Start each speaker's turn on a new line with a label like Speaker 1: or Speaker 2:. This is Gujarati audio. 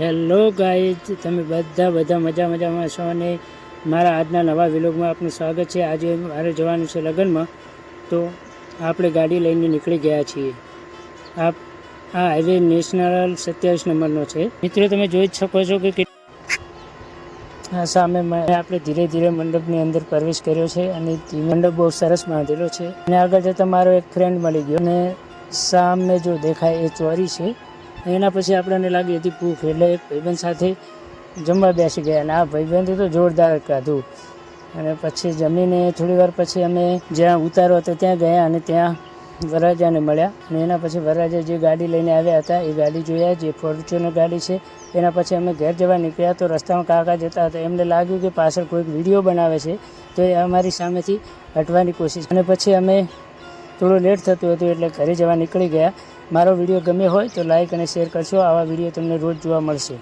Speaker 1: હેલો ગાઈઝ તમે બધા બધા મજા મજામાં છો અને મારા આજના નવા વિલોગમાં આપનું સ્વાગત છે. આજે મારે જવાનું છે લગ્નમાં. તો આપણે ગાડી લઈને નીકળી ગયા છીએ. આ આ હાઈવે નેશનલ સત્યાવીસ નંબરનો છે. મિત્રો, તમે જોઈ જ શકો છો કે આ સામે આપણે ધીરે ધીરે મંડપની અંદર પ્રવેશ કર્યો છે અને મંડપ બહુ સરસ બાંધેલો છે. અને આગળ જતાં મારો એક ફ્રેન્ડ મળી ગયો. અને સામે જો દેખાય એ ચોરી છે. એના પછી આપણને લાગી હતી ભૂખ એટલે એક ભાઈબંધ સાથે જમવા બેસી ગયા અને આ ભાઈબંધે તો જોરદાર કાધું. અને પછી જમીને થોડી વાર પછી અમે જ્યાં ઉતારો હતો ત્યાં ગયા અને ત્યાં વરરાજાને મળ્યા. અને એના પછી વરરાજા જે ગાડી લઈને આવ્યા હતા એ ગાડી જોયા, જે ફોર્ચ્યુનર ગાડી છે, એના પછી અમે ઘેર જવા નીકળ્યા તો રસ્તામાં કાકા જતા હતા. એમને લાગ્યું કે પાછળ કોઈક વીડિયો બનાવે છે, તો એ અમારી સામેથી હટવાની કોશિશ. અને પછી અમે થોડું લેટ થતું હતું એટલે ઘરે જવા નીકળી ગયા. મારો વીડિયો ગમે હોય તો લાઇક અને શેર કરશો. આવા વીડિયો તમને રોજ જોવા મળશે.